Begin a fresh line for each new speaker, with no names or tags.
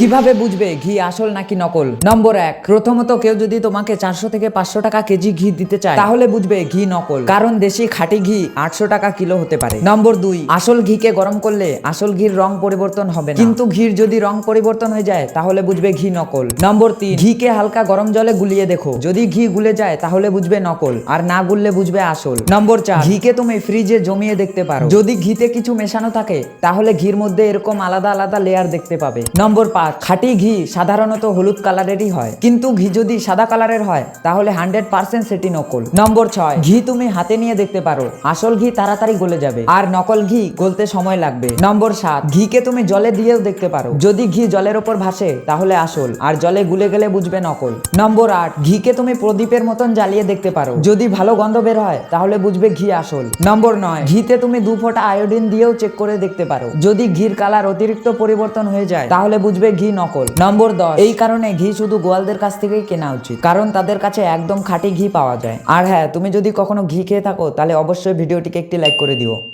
কীভাবে বুঝবে? ঘি আসল নাকি নকল? নম্বর এক, প্রথমত কেউ যদি তোমাকে চারশো থেকে পাঁচশো টাকা কেজি ঘি দিতে চায়, তাহলে বুঝবে ঘি নকল। কারণ দেশি খাঁটি ঘি আটশো টাকা কিলো হতে পারে। নম্বর দুই, আসল ঘিকে গরম করলে আসল ঘির রং পরিবর্তন হবে কিন্তু ঘির যদি রং পরিবর্তন হয়ে যায়, তাহলে বুঝবে ঘি নকল। নম্বর তিন, ঘিকে হালকা গরম জলে গুলিয়ে দেখো। যদি ঘি গুলে যায়, তাহলে বুঝবে নকল, আর না গুললে বুঝবে আসল। নম্বর চার, ঘিকে তুমি ফ্রিজে জমিয়ে দেখতে পারো। যদি ঘিতে কিছু মেশানো থাকে, তাহলে ঘির মধ্যে এরকম আলাদা আলাদা লেয়ার দেখতে পাবে। নম্বর পাঁচ খাঁটি ঘি সাধারণত হলুদ কালারেরই হয়। কিন্তু ঘি যদি সাদা কালারের হয়, তাহলে হান্ড্রেড পার্সেন্ট সেটি নকল। নম্বর ছয়, ঘি তুমি হাতে নিয়ে দেখতে পারো। আসল ঘি তাড়াতাড়ি গলে যাবে। আর নকল ঘি গলতে সময় লাগবে। নম্বর সাত, ঘিকে তুমি জলে দিয়েও দেখতে পারো। যদি ঘি জলের ওপর ভাসে, তাহলে আসল। আর জলে গুলে গেলে বুঝবে নকল। নম্বর আট, ঘিকে তুমি প্রদীপের মতন জ্বালিয়ে দেখতে পারো। যদি ভালো গন্ধ বের হয়, তাহলে বুঝবে ঘি আসল। নম্বর নয়, ঘিতে তুমি দু ফোঁটা আয়োডিন দিয়েও চেক করে দেখতে পারো। যদি ঘির কালার অতিরিক্ত পরিবর্তন হয়ে যায়, তাহলে বুঝবে ঘি নকল। নম্বর দশ, এই কারণে ঘি শুধু গোয়ালদের কাছ থেকেই কেনা উচিত, কারণ তাদের কাছে একদম খাঁটি ঘি পাওয়া যায়। আর হ্যাঁ তুমি যদি কখনো ঘি খেয়ে থাকো, তাহলে অবশ্যই ভিডিওটিকে একটি লাইক করে দিও।